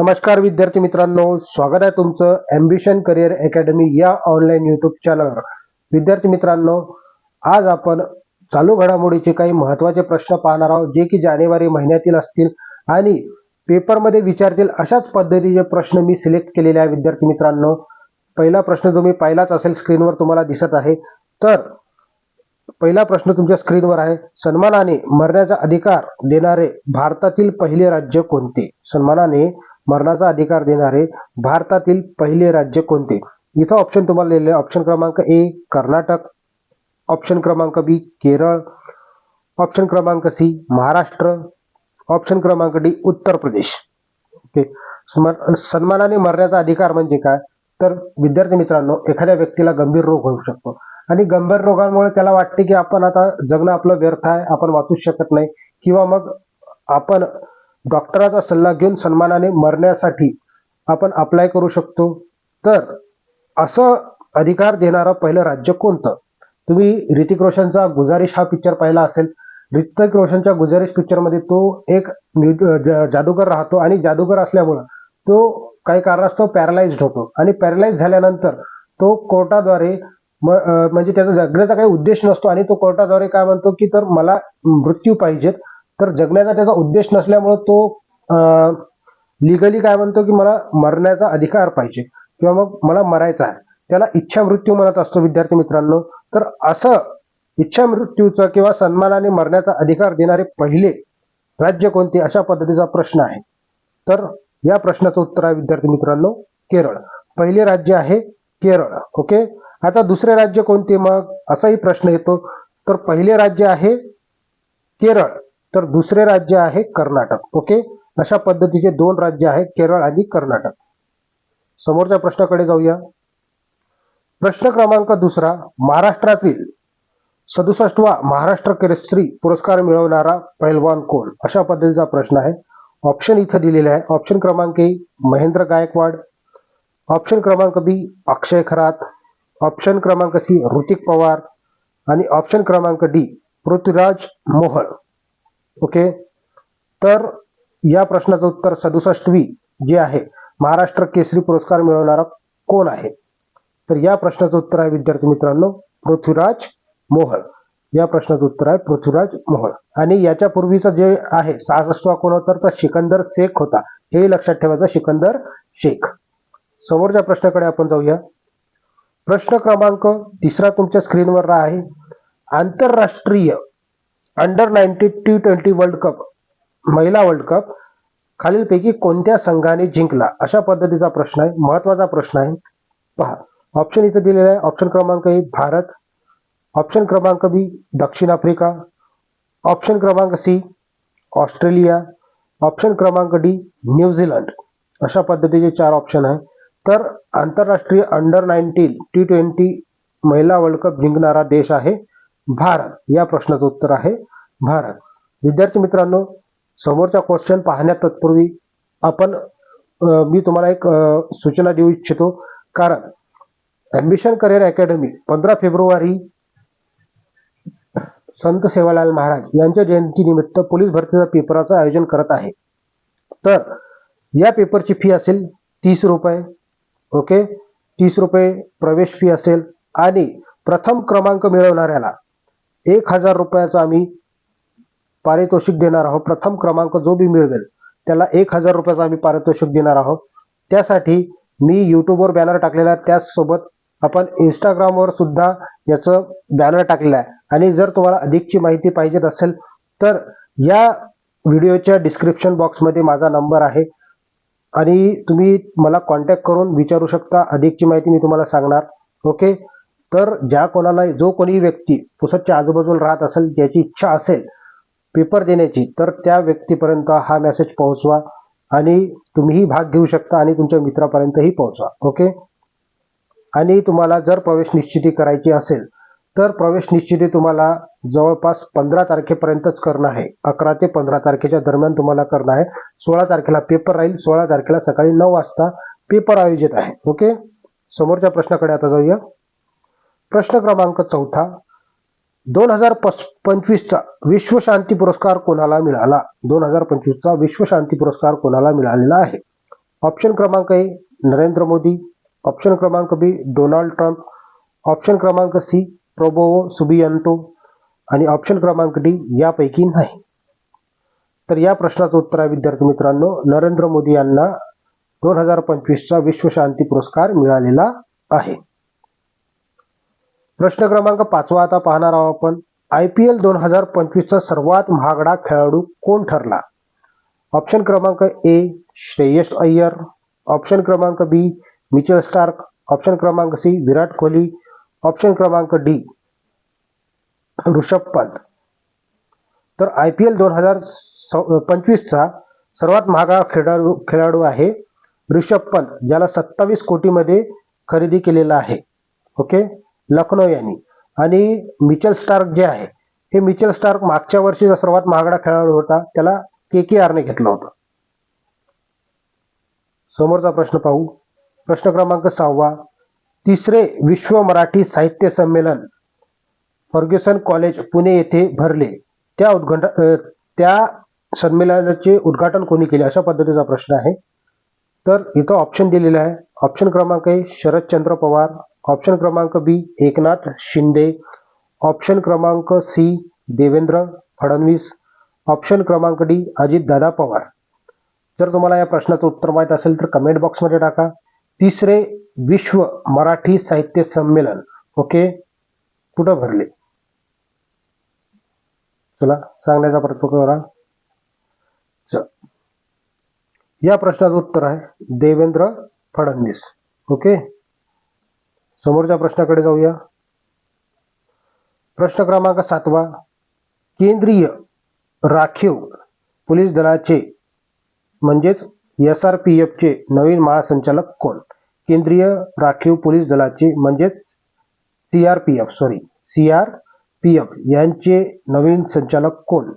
नमस्कार विद्यार्थी मित्रांनो. स्वागत आहे तुमचं अम्बिशन करिअर अकॅडमी या ऑनलाईन युट्यूब चॅनलवर विद्यार्थी मित्रांनो आज आपण चालू घडामोडीचे काही महत्त्वाचे प्रश्न पाहणार आहोत जे की जानेवारी महिन्यातील असतील आणि पेपरमध्ये विचारतील अशाच पद्धतीचे प्रश्न मी सिलेक्ट केलेले आहे विद्यार्थी मित्रांनो. पहिला प्रश्न तुम्ही पाहिलाच असेल स्क्रीनवर तुम्हाला दिसत आहे. तर पहिला प्रश्न तुमच्या स्क्रीनवर आहे. सन्मानाने मरण्याचा अधिकार देणारे भारतातील पहिले राज्य कोणते? सन्मानाने मरणाचा अधिकार देणारे भारतातील पहिले राज्य कोणते? इथं ऑप्शन तुम्हाला लिहिले ऑप्शन क्रमांक ए कर्नाटक. ऑप्शन क्रमांक बी केरळ. ऑप्शन क्रमांक सी महाराष्ट्र. ऑप्शन क्रमांक डी उत्तर प्रदेश. ओके सन्मानाने मरण्याचा अधिकार म्हणजे काय? तर विद्यार्थी मित्रांनो एखाद्या व्यक्तीला गंभीर रोग होऊ शकतो. आणि गंभीर रोगांमुळे त्याला वाटते की आपण आता जगणं आपलं व्यर्थ आहे आपण वाचू शकत नाही. किंवा मग आपण डॉक्टराचा सल्ला घेऊन सन्मानाने मरण्यासाठी आपण अप्लाय करू शकतो. तर असं अधिकार देणारं पहिलं राज्य कोणतं? तुम्ही ऋतिक रोशनचा गुजारिश हा पिक्चर पाहिला असेल. ऋतिक रोशनच्या गुजारिश पिक्चरमध्ये तो एक जादूगर राहतो आणि जादूगर असल्यामुळं तो काही कारणास्तव पॅरालाइज्ड होतो. आणि पॅरालाइज झाल्यानंतर तो कोर्टाद्वारे म्हणजे त्याचा जगण्याचा काही उद्देश नसतो आणि तो कोर्टाद्वारे काय म्हणतो की तर मला मृत्यू पाहिजेत. तर जगण्याचा त्याचा उद्देश नसल्यामुळं तो लिगली काय म्हणतो की मला मरण्याचा अधिकार पाहिजे किंवा मग मला मरायचा आहे. त्याला इच्छा मृत्यू म्हणत असतो विद्यार्थी मित्रांनो. तर असं इच्छा मृत्यूचं किंवा सन्मानाने मरण्याचा अधिकार देणारे पहिले राज्य कोणते अशा पद्धतीचा प्रश्न आहे. तर या प्रश्नाचं उत्तर आहे विद्यार्थी मित्रांनो केरळ. पहिले राज्य आहे केरळ ओके? आता दुसरे राज्य कोणते मग? असाही प्रश्न येतो. तर पहिले राज्य आहे केरळ. तर दुसरे राज्य आहे कर्नाटक. ओके अशा पद्धतीचे दोन राज्य आहेत केरळ आणि कर्नाटक. समोरच्या प्रश्नाकडे जाऊया. प्रश्न क्रमांक दुसरा महाराष्ट्रातील सदुसष्टवा महाराष्ट्र केसरी पुरस्कार मिळवणारा पैलवान कोण? अशा पद्धतीचा प्रश्न आहे. ऑप्शन इथं दिलेले आहे. ऑप्शन क्रमांक ए महेंद्र गायकवाड. ऑप्शन क्रमांक बी अक्षय खरात. ऑप्शन क्रमांक सी ऋतिक पवार. आणि ऑप्शन क्रमांक डी पृथ्वीराज मोहळ. ओके? तर या प्रश्नाचं उत्तर सदुसष्टवी जे आहे महाराष्ट्र केसरी पुरस्कार मिळवणारा कोण आहे? तर या प्रश्नाचं उत्तर आहे विद्यार्थी मित्रांनो पृथ्वीराज मोहळ. या प्रश्नाचं उत्तर आहे पृथ्वीराज मोहळ. आणि याच्या पूर्वीचं जे आहे सहासष्टवा कोण होता? तर सिकंदर शेख होता. हे लक्षात ठेवायचं सिकंदर शेख. समोरच्या प्रश्नाकडे आपण जाऊया. प्रश्न क्रमांक तिसरा तुमच्या स्क्रीनवर आहे आंतरराष्ट्रीय under nineteen T twenty world cup महिला वर्ल्ड कप खालीलपैकी कोणत्या संघाने जिंकला? अशा पद्धतीचा प्रश्न आहे. महत्त्वाचा प्रश्न आहे. पहा. ऑप्शन इथं दिलेला आहे. ऑप्शन क्रमांक ए भारत. ऑप्शन क्रमांक बी दक्षिण आफ्रिका. ऑप्शन क्रमांक सी ऑस्ट्रेलिया. ऑप्शन क्रमांक डी न्यूझीलंड अशा पद्धतीचे चार ऑप्शन आहे. तर आंतरराष्ट्रीय अंडर नाईन्टीन टी ट्वेंटी महिला वर्ल्ड कप जिंकणारा देश आहे. भारत या प्रश्नाचं उत्तर आहे भारत. विद्यार्थी मित्रांनो समोरचा क्वेश्चन पाहण्यात तत्पूर्वी आपण मी तुम्हाला एक सूचना देऊ इच्छितो. कारण ॲम्बिशन करिअर अकॅडमी पंधरा फेब्रुवारी संत सेवालाल महाराज यांच्या जयंतीनिमित्त पोलीस भरतीचा पेपराचं आयोजन करत आहे. तर या पेपरची फी असेल तीस रुपये ओके तीस रुपये प्रवेश फी असेल आणि प्रथम क्रमांक मिळवणाऱ्याला एक हजार रुपयाचा आम्ही पारितोषिक देणार आहोत. प्रथम क्रमांक जो बी मिळवेल त्याला एक हजार रुपयाचा आम्ही पारितोषिक देणार आहोत. त्यासाठी मी यूट्यूबवर बॅनर टाकलेला आहे. त्याचसोबत आपण इंस्टाग्रामवर सुद्धा याचं बॅनर टाकलेलं आहे. आणि जर तुम्हाला अधिकची माहिती पाहिजे असेल तर या व्हिडिओच्या डिस्क्रिप्शन बॉक्समध्ये माझा नंबर आहे. आणि तुम्ही मला कॉन्टॅक्ट करून विचारू शकता. अधिकची माहिती मी तुम्हाला सांगणार. ओके तर ज्या कोणाला जो कोणी व्यक्ती पुसदच्या आजूबाजूला राहत असेल ज्याची इच्छा असेल पेपर देण्याची तर त्या व्यक्तीपर्यंत हा मेसेज पोहोचवा आणि तुम्हीही भाग घेऊ शकता आणि तुमच्या मित्रापर्यंतही पोहोचवा. ओके आणि तुम्हाला जर प्रवेश निश्चिती करायची असेल तर प्रवेश निश्चिती तुम्हाला जवळपास पंधरा तारखेपर्यंतच करणं आहे. अकरा ते पंधरा तारखेच्या दरम्यान तुम्हाला करणं आहे. सोळा तारखेला पेपर राहील. सोळा तारखेला सकाळी नऊ वाजता पेपर आयोजित आहे. ओके समोरच्या प्रश्नाकडे आता जाऊया. प्रश्न क्रमांक चौथा दोन हजार पस पंचवीसचा विश्वशांती पुरस्कार कोणाला मिळाला? दोन हजार पंचवीसचा विश्वशांती पुरस्कार कोणाला मिळालेला आहे? ऑप्शन क्रमांक ए नरेंद्र मोदी. ऑप्शन क्रमांक बी डोनाल्ड ट्रम्प ऑप्शन क्रमांक सी प्रोबोवो सुबियांतो. आणि ऑप्शन क्रमांक डी यापैकी नाही. तर या प्रश्नाचं उत्तर आहे विद्यार्थी मित्रांनो नरेंद्र मोदी यांना दोन हजार पंचवीसचा विश्वशांती पुरस्कार मिळालेला आहे. प्रश्न क्रमांक पाचवा आता पाहणार आहोत आपण. आय पी एल दोन हजार पंचवीसचा सर्वात महागडा खेळाडू कोण ठरला? ऑप्शन क्रमांक ए श्रेयस अय्यर. ऑप्शन क्रमांक बी मिचेल स्टार्क. ऑप्शन क्रमांक सी विराट कोहली. ऑप्शन क्रमांक डी ऋषभ पंत. तर आय पी एल दोन हजार पंचवीसचा सर्वात महागडा खेळाडू खेळाडू आहे ऋषभ पंत ज्याला सत्तावीस कोटीमध्ये खरेदी केलेला आहे. ओके? लखनौ यांनी. आणि मिचेल स्टार्क जे आहे हे मिचेल स्टार्क मागच्या वर्षीचा सर्वात महागडा खेळाडू होता त्याला के के आरने घेतलं होतं. समोरचा प्रश्न पाहू. प्रश्न क्रमांक सहावा. तिसरे विश्व मराठी साहित्य संमेलन फर्ग्युसन कॉलेज पुणे येथे भरले. त्या उद्घाट त्या संमेलनाचे उद्घाटन कोणी केले अशा पद्धतीचा प्रश्न आहे. तर इथं ऑप्शन दिलेलं आहे. ऑप्शन क्रमांक आहे शरदचंद्र पवार. ऑप्शन क्रमांक बी एकनाथ शिंदे. ऑप्शन क्रमांक सी देवेंद्र फडणवीस. ऑप्शन क्रमांक डी अजितदादा पवार. जर तुम्हाला या प्रश्नाचं उत्तर माहीत असेल तर कमेंट बॉक्समध्ये टाका. तिसरे विश्व मराठी साहित्य संमेलन ओके? कुठं भरले? चला सांगण्याचा प्रयत्न करा. या प्रश्नाचं उत्तर आहे देवेंद्र फडणवीस ओके? समोरच्या प्रश्नाकडे जाऊया. प्रश्न क्रमांक सातवा. केंद्रीय राखीव पोलीस दलाचे, म्हणजेच एस आर पी एफचे नवीन महासंचालक कोण? केंद्रीय राखीव पोलीस दलाचे, म्हणजेच C R P F sorry C R P F यांचे नवीन संचालक कोण?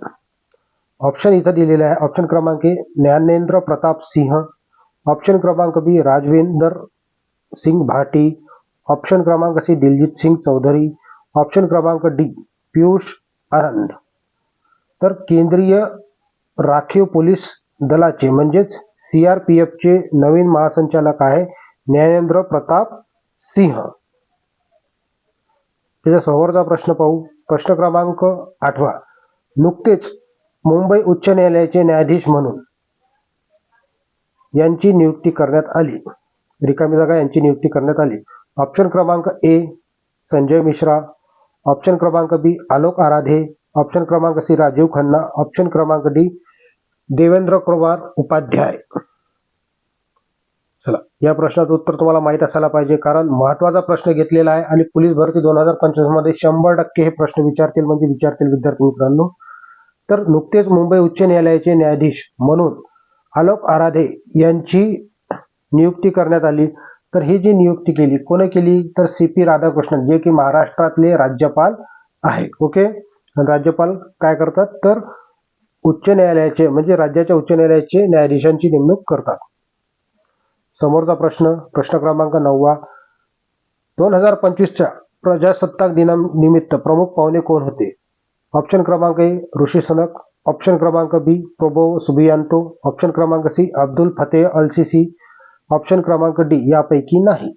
ऑप्शन इथं दिलेले आहे. ऑप्शन क्रमांक ए, ज्ञानेंद्र प्रताप सिंह. ऑप्शन क्रमांक बी, राजवेंदर सिंग भाटी. ऑप्शन क्रमांक सी दिलजित सिंग चौधरी. ऑप्शन क्रमांक डी पियुष आनंद. तर केंद्रीय राखीव पोलीस दलाचे म्हणजेच सी आर पी एफचे नवीन महासंचालक आहे ज्ञानेंद्र प्रताप सिंह. त्याच्या समोरचा प्रश्न पाहू. प्रश्न क्रमांक आठवा. नुकतेच मुंबई उच्च न्यायालयाचे न्यायाधीश म्हणून यांची नियुक्ती करण्यात आली. रिकामी जागा यांची नियुक्ती करण्यात आली. ऑप्शन क्रमांक ए संजय मिश्रा. ऑप्शन क्रमांक बी आलोक आराधे. ऑप्शन क्रमांक सी राजीव खन्ना. ऑप्शन क्रमांक डी देवेंद्र कुमार उपाध्याय. चला या प्रश्नाचं उत्तर तुम्हाला माहीत असायला पाहिजे कारण महत्त्वाचा प्रश्न घेतलेला आहे आणि पोलीस भरती दोन हजार पंचवीसमध्ये शंभर टक्के हे प्रश्न विचारतील म्हणजे विचारतील विद्यार्थी मित्रांनो. तर नुकतेच मुंबई उच्च न्यायालयाचे न्यायाधीश म्हणून आलोक आराधे यांची नियुक्ती करण्यात आली. तर ही जी नियुक्ती केली कोणी केली? तर सी पी राधाकृष्णन जे की महाराष्ट्रातले राज्यपाल आहे ओके राज्यपाल काय करतात? तर उच्च न्यायालयाचे म्हणजे राज्याच्या उच्च न्यायालयाचे न्यायाधीशांची नेमणूक करतात. समोरचा प्रश्न प्रश्न क्रमांक नववा. दोन हजार पंचवीसच्या प्रजासत्ताक दिनानिमित्त प्रमुख पाहुणे कोण होते? ऑप्शन क्रमांक ए ऋषी सनक. ऑप्शन क्रमांक बी प्रोबो सुबियांतो ऑप्शन क्रमांक C Abdel Fattah el Sisi option क्रमांक डी यापैकी नाही.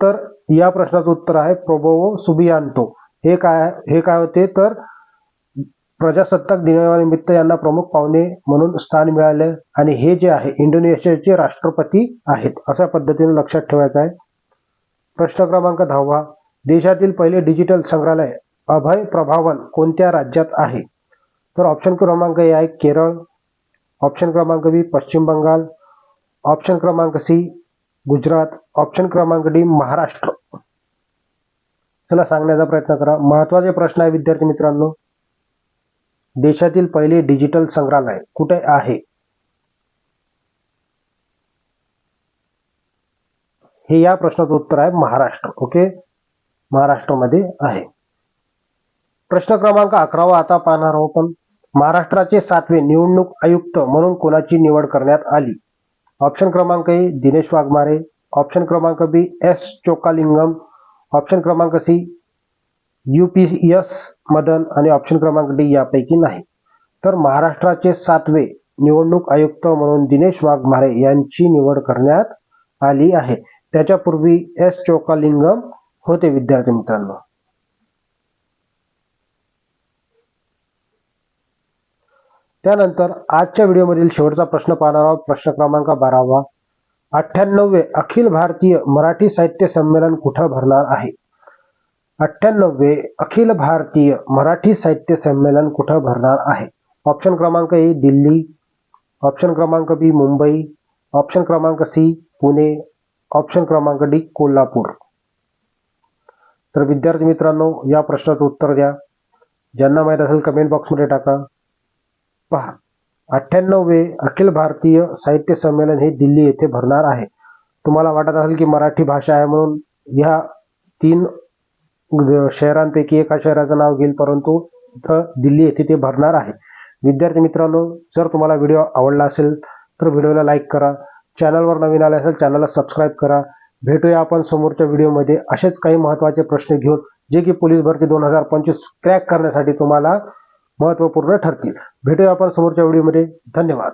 तर या प्रश्नाचं उत्तर आहे प्रोबोवो सुबियांतो. हे काय हे काय होते? तर प्रजासत्ताक दिनानिमित्त यांना प्रमुख पाहुणे म्हणून स्थान मिळाले आणि हे जे आहे इंडोनेशियाचे राष्ट्रपती आहेत अशा पद्धतीने लक्षात ठेवायचं आहे. प्रश्न क्रमांक दहावा देशातील पहिले डिजिटल संग्रहालय अभय प्रभावन कोणत्या राज्यात आहे? तर ऑप्शन क्रमांक ए आहे केरळ ऑप्शन क्रमांक बी पश्चिम बंगाल ऑप्शन क्रमांक सी गुजरात. ऑप्शन क्रमांक डी महाराष्ट्र. चला सांगण्याचा प्रयत्न करा. महत्त्वाचे प्रश्न आहे विद्यार्थी मित्रांनो. देशातील पहिले डिजिटल संग्रहालय कुठे आहे? हे या प्रश्नाचं उत्तर आहे महाराष्ट्र. ओके? महाराष्ट्रामध्ये आहे. प्रश्न क्रमांक अकरावा आता पाहणार आहोत पण महाराष्ट्राचे सातवे निवडणूक आयुक्त म्हणून कोणाची निवड करण्यात आली? ऑप्शन क्रमांक ए दिनेश वाघमारे. ऑप्शन क्रमांक बी एस चोकालिंगम. ऑप्शन क्रमांक सी युपीएस मदन. आणि ऑप्शन क्रमांक डी यापैकी नाही. तर महाराष्ट्राचे सातवे निवडणूक आयुक्त म्हणून दिनेश वाघमारे यांची निवड करण्यात आली आहे. त्याच्यापूर्वी एस चोकालिंगम होते विद्यार्थी मित्रांनो. त्यानंतर आजच्या व्हिडिओमधील शेवटचा प्रश्न पाहणार आहोत. प्रश्न क्रमांक बारावा. अठ्ठ्याण्णवे अखिल भारतीय मराठी साहित्य संमेलन कुठं भरणार आहे? अठ्ठ्याण्णवे अखिल भारतीय मराठी साहित्य संमेलन कुठं भरणार आहे? ऑप्शन क्रमांक ए दिल्ली. ऑप्शन क्रमांक बी मुंबई. ऑप्शन क्रमांक सी पुणे. ऑप्शन क्रमांक डी कोल्हापूर. तर विद्यार्थी मित्रांनो या प्रश्नाचं उत्तर द्या. ज्यांना माहीत असेल कमेंट बॉक्समध्ये टाका. पहा. अठ्ठ्याण्णववे अखिल भारतीय साहित्य संमेलन हे दिल्ली येथे भरणार आहे. तुम्हाला वाटत असेल की मराठी भाषा आहे म्हणून ह्या तीन शहरांपैकी एका शहराचं नाव घेईल परंतु इथं दिल्ली येथे ते भरणार आहे. विद्यार्थी मित्रांनो जर तुम्हाला व्हिडिओ आवडला असेल तर व्हिडिओला लाईक करा. चॅनलवर नवीन आले असेल चॅनलला सबस्क्राईब करा. भेटूया आपण समोरच्या व्हिडिओमध्ये. असेच काही महत्त्वाचे प्रश्न घेऊन जे की पोलीस भरती दोन हजार पंचवीस क्रॅक करण्यासाठी तुम्हाला महत्त्वपूर्ण ठरतील. भेटूया आपण समोरच्या व्हिडिओमध्ये. धन्यवाद.